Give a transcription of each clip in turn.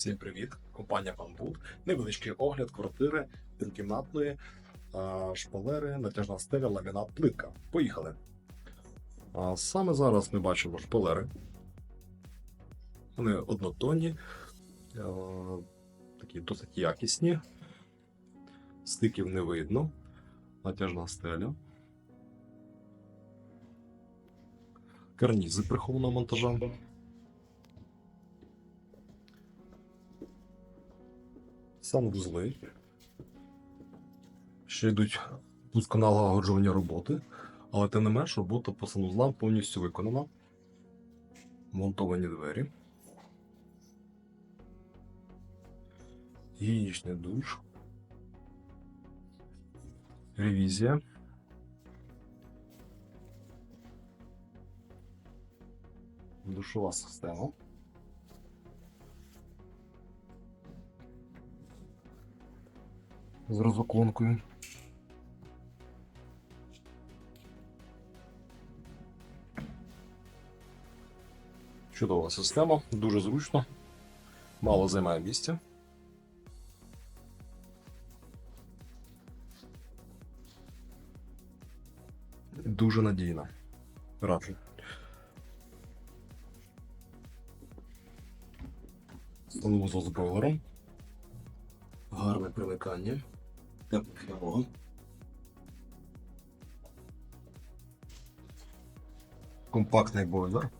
Всім привіт! Компанія Бамбут. Невеличкий огляд квартири, півкімнатної, шпалери, натяжна стеля, ламінат, плитка. Поїхали. А саме зараз ми бачимо шпалери. Вони однотонні, такі досить якісні. Стиків не видно. Натяжна стеля. Карнізи прихованого монтажа. Санвузли. Ще йдуть пусконалагоджувальні роботи, але тим не менш робота по санвузлам повністю виконана. Монтовані двері. Гігієнічний душ. Ревізія. Душова система. З розоклонкою. Чудова система, дуже зручно, мало займає місця. Дуже надійна. Раджу. Санвузол з бойлером. Гарне примикання. Підлога. Компактний бойлер.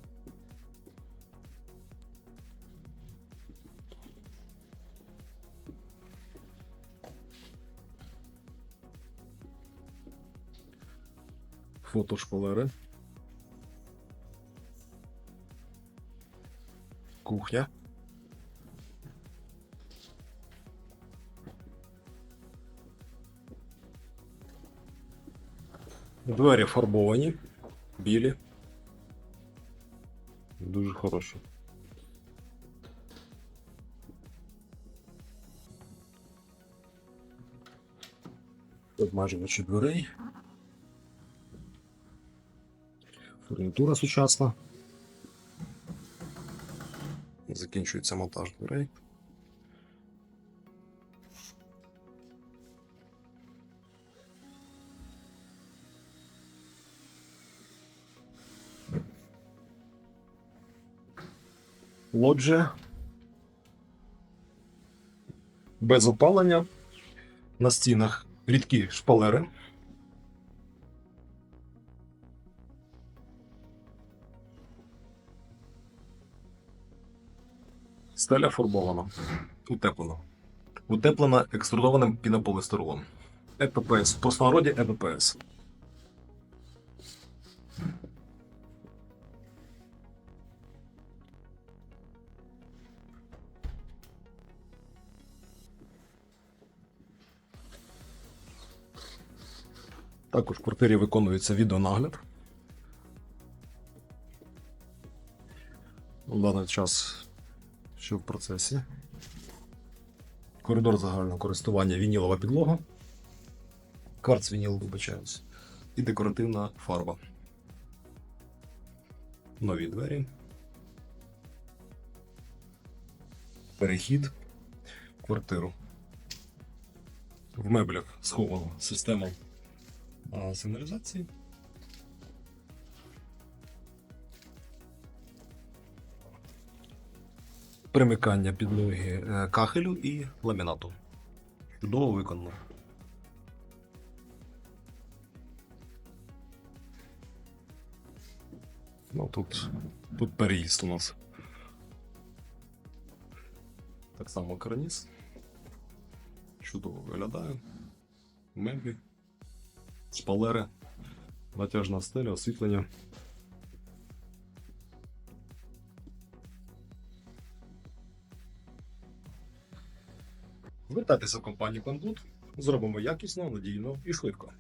Фото шпалери. Кухня. Двері фарбовані, білі. Дуже хороші. Обмежувачі дверей. Фурнітура сучасна. Закінчується монтаж дверей. Лоджія. Без опалення. На стінах рідкі шпалери. Стеля фарбована. Утеплена. Утеплена екструдованим пінополістиролом. ЕППС. В простонародді ЕППС. Також в квартирі виконується відеонагляд. На даний час що в процесі. Коридор загального користування вінілова підлога. Кварц вініл, вибачаюсь. І декоративна фарба. Нові двері. Перехід в квартиру. В меблях схована система сигналізації. Примикання підлоги е, кахелю і ламінату. Чудово виконано. Ну, тут, тут переїзд у нас. Так само карніз. Чудово виглядає. Меблі шпалери, натяжна стеля, освітлення. Звертайтеся в компанію Панбут. Зробимо якісно, надійно і швидко.